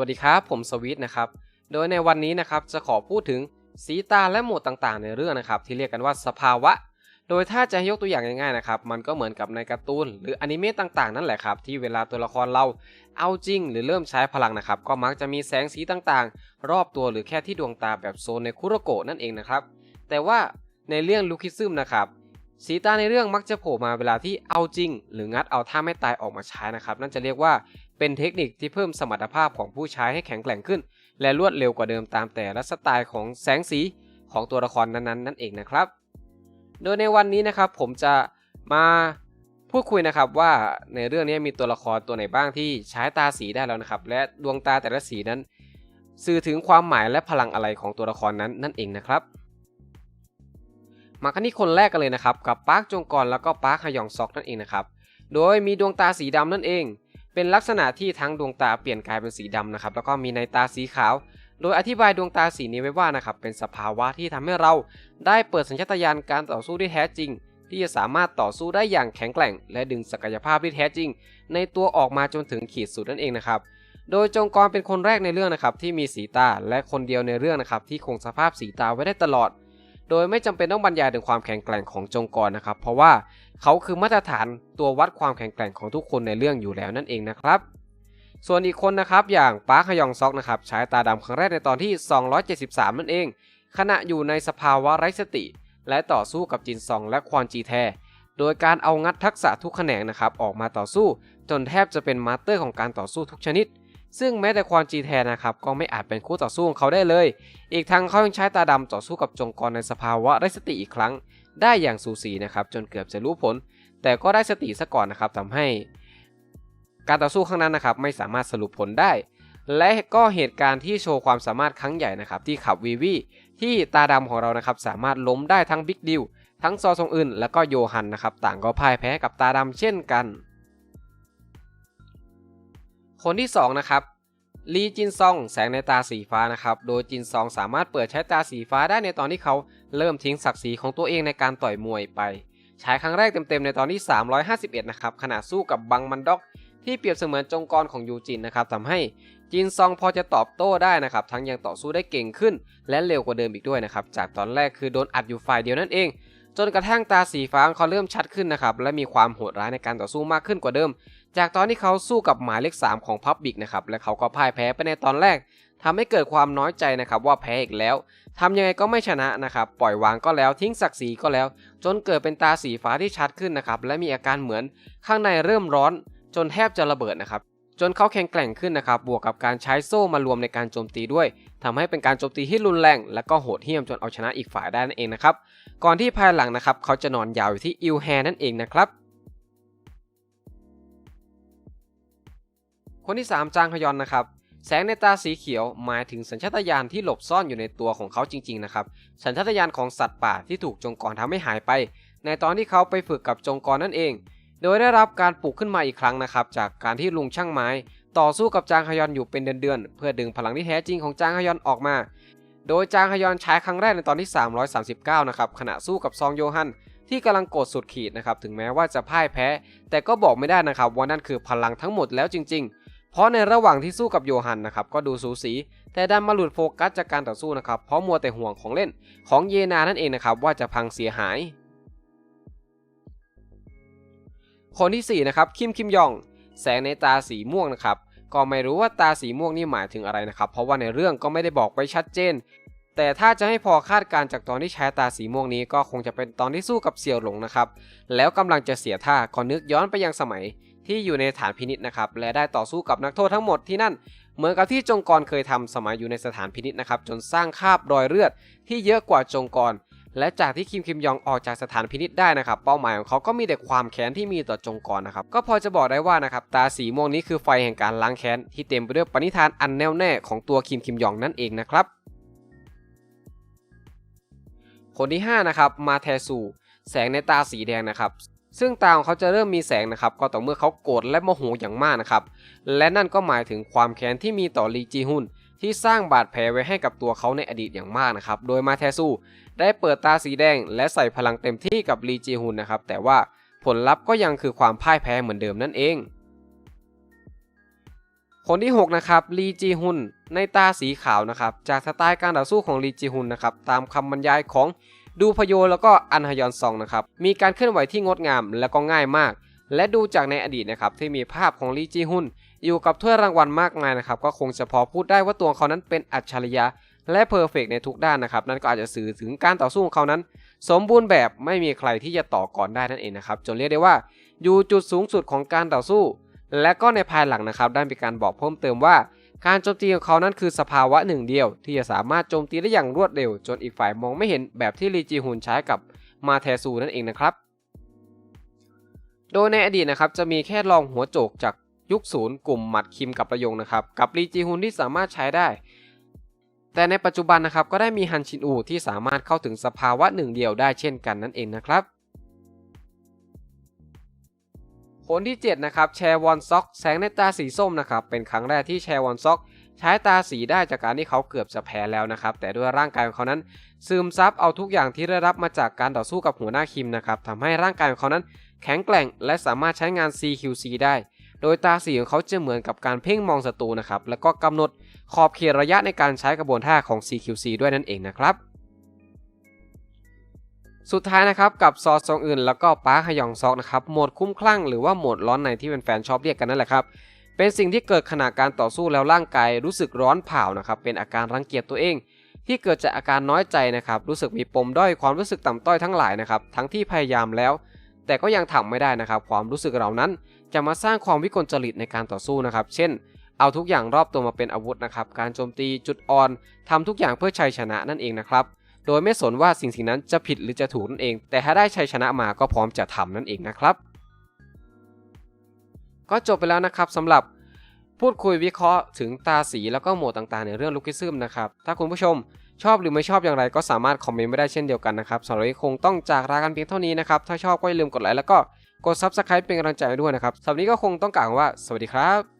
วัสดีครับ ผมสวิตนะครับ โดยในวันนี้นะครับจะขอพูดถึงสีตาและโหมดต่างๆ ในเรื่องนะครับ ที่เรียกกันว่าสภาวะ โดยถ้าจะยกตัวอย่างง่ายๆนะครับ มันก็เหมือนกับในการ์ตูนหรืออนิเมะต่างๆ นั่นแหละครับ ที่เวลาตัวละครเราเอาจริง หรือเริ่มใช้พลังนะครับ ก็มักจะมีแสงสีต่างๆ รอบตัวหรือแค่ที่ดวงตาแบบโซนในคุโรโกะนั่นเองนะครับ แต่ว่าในเรื่องลูคิซึมนะครับสีตาในเรื่องมักจะโผล่มาเวลาที่เอาจริง หรืองัดเอาท่าไม่ตายออกมาใช้นะครับ นั่นจะเรียกว่า เป็นเทคนิคที่เพิ่มสมรรถภาพของผู้ใช้ให้แข็งแกร่งขึ้น และรวดเร็วกว่าเดิมตามแต่ละสไตล์ของแสงสีของตัวละครนั้นๆนั่นเองนะครับ โดยในวันนี้นะครับผมจะมาพูดคุยนะครับว่าในเรื่องนี้มีตัวละครตัวไหนบ้างที่ใช้ตาสีได้แล้วนะครับ และดวงตาแต่ละสีนั้น สื่อถึงความหมายและพลังอะไรของตัวละครนั้นนั่นเองนะครับ มากันที่คนแรกกันเลยนะครับ กับปาร์คจงกรแล้วก็ปาร์คฮยองซอกนั่นเองนะครับ โดยมีดวงตาสีดำนั่นเอง เป็นลักษณะที่ทั้งดวงตาเปลี่ยนกลายเป็นสีดำนะครับแล้วก็มีในตาสีขาว โดยอธิบายดวงตาสีนี้ไว้ว่านะครับเป็นสภาวะที่ทำให้เราได้เปิดสัญชาตญาณการต่อสู้ที่แท้จริง ที่จะสามารถต่อสู้ได้อย่างแข็งแกร่ง และดึงศักยภาพที่แท้จริง ในตัวออกมาจนถึงขีดสุดนั่นเองนะครับโดยจงกรเป็นคนแรกในเรื่องนะครับที่มีสีตาและคนเดียวในเรื่องนะครับที่คงสภาพสีตาไว้ได้ตลอด โดยไม่จำเป็นต้องบรรยายถึงความแข็งแกร่งของจงกรนะครับ เพราะว่าเขาคือมาตรฐานตัววัดความแข็งแกร่งของทุกคนในเรื่องอยู่แล้วนั่นเองนะครับ ส่วนอีกคนนะครับอย่างปาร์คฮยองซอกนะครับใช้ตาดำครั้งแรกในตอนที่ 273 นั่นเอง ขณะอยู่ในสภาวะไร้สติ และต่อสู้กับจินซองและควอนจีแทโดยการเอางัดทักษะทุกแขนงนะครับออกมาต่อสู้ จนแทบจะเป็นมาสเตอร์ของการต่อสู้ทุกชนิด ซึ่งแม้แต่ควอนจีแทนนะครับก็ไม่อาจเป็นคู่ต่อสู้ของเขาได้เลย อีกทั้งเขายังใช้ตาดำต่อสู้กับจงกรในสภาวะไร้สติอีกครั้ง ได้อย่างสูสีนะครับจนเกือบจะรู้ผล แต่ก็ได้สติซะก่อนนะครับทำให้ การต่อสู้ครั้งนั้นนะครับไม่สามารถสรุปผลได้ และก็เหตุการณ์ที่โชว์ความสามารถครั้งใหญ่นะครับที่ขับวีวีที่ตาดำของเรานะครับสามารถล้มได้ทั้งบิ๊กดิวทั้งซอซงอึนและก็โยฮันนะครับต่างก็พ่ายแพ้กับตาดำเช่นกัน คนที่สองนะครับ ลีจินซองแสงในตาสีฟ้านะครับ โดยจินซองสามารถเปิดใช้ตาสีฟ้าได้ในตอนที่เขาเริ่มทิ้งศักดิ์ศรีของตัวเองในการต่อยมวยไป ใช้ครั้งแรกเต็มๆในตอนที่ 351 นะครับ ขณะสู้กับบังมันด็อก ที่เปรียบเสมือนจงกรของยูจินนะครับทำให้จินซองพอจะตอบโต้ได้นะครับ ทั้งยังต่อสู้ได้เก่งขึ้น และเร็วกว่าเดิมอีกด้วยนะครับ จากตอนแรกคือโดนอัดอยู่ฝ่ายเดียวนั่นเอง จนกระทั่งตาสีฟ้าของเขาเริ่มชัดขึ้นนะครับ และมีความโหดร้ายในการต่อสู้มากขึ้นกว่าเดิม จากตอนที่เขาสู้กับหมายเลข 3 ของพับบิกนะครับและเขาก็พ่ายแพ้ไปในตอนแรกทำให้เกิดความน้อยใจนะครับว่าแพ้อีกแล้วทำยังไงก็ไม่ชนะนะครับปล่อยวางก็แล้วทิ้งศักดิ์ศรีก็แล้ว จนเกิดเป็นตาสีฟ้าที่ชัดขึ้นนะครับและมีอาการเหมือนข้างในเริ่มร้อน จนแทบจะระเบิดนะครับจนเขาแข็งแกร่งขึ้นนะครับ บวกกับการใช้โซ่มารวมในการโจมตีด้วยทำให้เป็นการโจมตีที่รุนแรง และก็โหดเหี้ยมจนเอาชนะอีกฝ่ายได้นั่นเองนะครับ ก่อนที่ภายหลังนะครับ เขาจะนอนยาวอยู่ที่อิลแฮนั่นเองนะครับ คนที่ 3 จางฮยอนนะครับ แสงในตาสีเขียวหมายถึงสัญชาตญาณที่หลบซ่อนอยู่ในตัวของเขาจริงๆนะครับ สัญชาตญาณของสัตว์ป่าที่ถูกจงกรทำให้หายไป ในตอนที่เขาไปฝึกกับจงกรนั่นเอง โดยได้รับการปลุกขึ้นมาอีกครั้งนะครับ จากการที่ลุงช่างไม้ ต่อสู้กับจางฮยอนอยู่เป็นเดือนๆเพื่อดึงพลังที่แท้จริงของจางฮยอนออกมา โดยจางฮยอนใช้ครั้งแรกในตอนที่ 339 นะครับขณะสู้กับซองโยฮันที่กำลังโกรธสุดขีดนะครับถึงแม้ว่าจะพ่ายแพ้ แต่ก็บอกไม่ได้นะครับว่านั่นคือพลังทั้งหมดแล้วจริง ๆ เพราะในระหว่างที่สู้กับโยฮันนะครับก็ดูสูสี แต่ดันมาหลุดโฟกัสจากการต่อสู้นะครับเพราะมัวแต่ห่วงของเล่นของเยนานั่นเองนะครับว่าจะพังเสียหาย คนที่4นะครับคิมคิมยอง แสงในตาสีม่วงนะครับก็ไม่รู้ว่าตาสีม่วงนี่หมายถึงอะไรนะครับ เพราะว่าในเรื่องก็ไม่ได้บอกไว้ชัดเจน แต่ถ้าจะให้พอคาดการจากตอนที่ใช้ตาสีม่วงนี้ก็คงจะเป็นตอนที่สู้กับเสี่ยวหลงนะครับ แล้วกำลังจะเสียท่าก็นึกย้อนไปยังสมัย ที่อยู่ในฐานพินิษนะครับและได้ต่อสู้กับนักโทษทั้งหมดที่นั่น เหมือนกับที่จงกรเคยทำสมัยอยู่ในสถานพินิษนะครับจนสร้างคาบรอยเลือด ที่เยอะกว่าจงกร และจากที่คิมคิมยองออกจากสถานพินิษได้นะครับเป้าหมายของเขาก็มีแต่ความแค้นที่มีต่อจงกรนะครับก็พอจะบอกได้ว่านะครับตาสีม่วงนี้คือไฟแห่งการล้างแค้นที่เต็มไปด้วยปณิธานอันแน่วแน่ของตัวคิมคิมยองนั่นเองนะครับคนที่5นะครับมาแทซูแสงในตาสีแดงนะครับ ซึ่งตาของเขาจะเริ่มมีแสงนะครับ ก็ต่อเมื่อเขาโกรธและโมโหอย่างมากนะครับ และนั่นก็หมายถึงความแค้นที่มีต่อลีจีฮุนที่สร้างบาดแผลไว้ให้กับตัวเขาในอดีตอย่างมากนะครับ โดยมาแทซูได้เปิดตาสีแดง และใส่พลังเต็มที่กับลีจีฮุนนะครับ แต่ว่าผลลัพธ์ก็ยังคือความพ่ายแพ้เหมือนเดิมนั่นเอง คนที่ 6 นะครับ ลีจีฮุนในตาสีขาวนะครับ จากสไตล์การต่อสู้ของลีจีฮุนนะครับ ตามคำบรรยายของ ดูพโยแล้วก็อันฮยอนซองนะครับมีการเคลื่อนไหวที่งดงามและก็ง่ายมาก และดูจากในอดีตนะครับที่มีภาพของลีจีฮุนอยู่กับถ้วยรางวัลมากมายนะครับก็คงจะพอพูดได้ว่าตัวเขานั้นเป็นอัจฉริยะและเพอร์เฟกในทุกด้านนะครับนั่นก็อาจจะสื่อถึงการต่อสู้ของเขานั้น สมบูรณ์แบบไม่มีใครที่จะต่อก่อนได้นั่นเองนะครับจนเรียกได้ว่า อยู่จุดสูงสุดของการต่อสู้ และก็ในภายหลังนะครับได้มีการบอกเพิ่มเติมว่า การโจมตีของเขานั้นคือสภาวะหนึ่งเดียว ที่จะสามารถโจมตีได้อย่างรวดเร็ว จนอีกฝ่ายมองไม่เห็นแบบที่ลีจีฮุนใช้กับมาเทซูนั่นเองนะครับ โดยในอดีตนะครับจะมีแค่รองหัวโจกจากยุคศูนย์กลุ่มหมัดคิมกับประยงนะครับกับลีจีฮุนที่สามารถใช้ได้ แต่ในปัจจุบันนะครับก็ได้มีฮันชินอูที่สามารถเข้าถึงสภาวะหนึ่งเดียวได้เช่นกันนั่นเองนะครับ คนที่ 7 นะครับแชร์วอนซ็อกแสงในตาสีส้มนะครับเป็นครั้งแรกที่แชร์วอนซ็อกใช้ตาสีได้จากการที่เขาเกือบจะแพ้แล้วนะครับ แต่ด้วยร่างกายของเขานั้น ซึมซับเอาทุกอย่างที่ได้รับมาจากการต่อสู้กับหัวหน้าคิมนะครับทำให้ร่างกายของเขานั้น แข็งแกร่ง และสามารถใช้งาน CQC ได้ โดยตาสีของเขาจะเหมือนกับการเพ่งมองศัตรูนะครับแล้วก็กำหนดขอบเขตระยะในการใช้กระบวนท่าของ CQC ด้วยนั่นเองนะครับ สุดท้ายนะครับกับซอซองอื่นแล้วก็ปาร์คฮยองซอกนะครับโหมดคุ้มคลั่งหรือว่าโหมดร้อนในที่เป็นแฟนๆชอบเรียกกันนั่นแหละครับเป็นสิ่งที่เกิดขณะการต่อสู้แล้วร่างกายรู้สึกร้อนเผานะครับเป็นอาการรังเกียจตัวเอง ที่เกิดจากอาการน้อยใจนะครับรู้สึกมีปมด้อยความรู้สึกต่ำต้อยทั้งหลายนะครับทั้งที่พยายามแล้ว แต่ก็ยังทำไม่ได้นะครับความรู้สึกเหล่านั้น จะมาสร้างความวิกลจริตในการต่อสู้นะครับเช่น เอาทุกอย่างรอบตัวมาเป็นอาวุธนะครับการโจมตีจุดอ่อนทำทุกอย่างเพื่อชัยชนะนั่นเองนะครับ โดยไม่สนว่าสิ่งสิ่งนั้นจะผิดหรือจะถูกนั่นเอง แต่ถ้าได้ชัยชนะมาก็พร้อมจะทำนั่นเองนะครับ ก็จบไปแล้วนะครับสำหรับพูดคุยวิเคราะห์ถึงตาสีแล้วก็โหมดต่างๆ ในเรื่องลูกิซึมนะครับถ้าคุณผู้ชมชอบหรือไม่ชอบอย่างไรก็สามารถคอมเมนต์ไว้ได้เช่นเดียวกันนะครับสำหรับวันนี้คงต้องจากลากันเพียงเท่านี้นะครับถ้าชอบก็อย่าลืมกดไลค์แล้วก็กด Subscribe เป็นกำลังใจด้วยนะครับสำหรับนี้ก็คงต้องกล่าวว่า สวัสดีครับ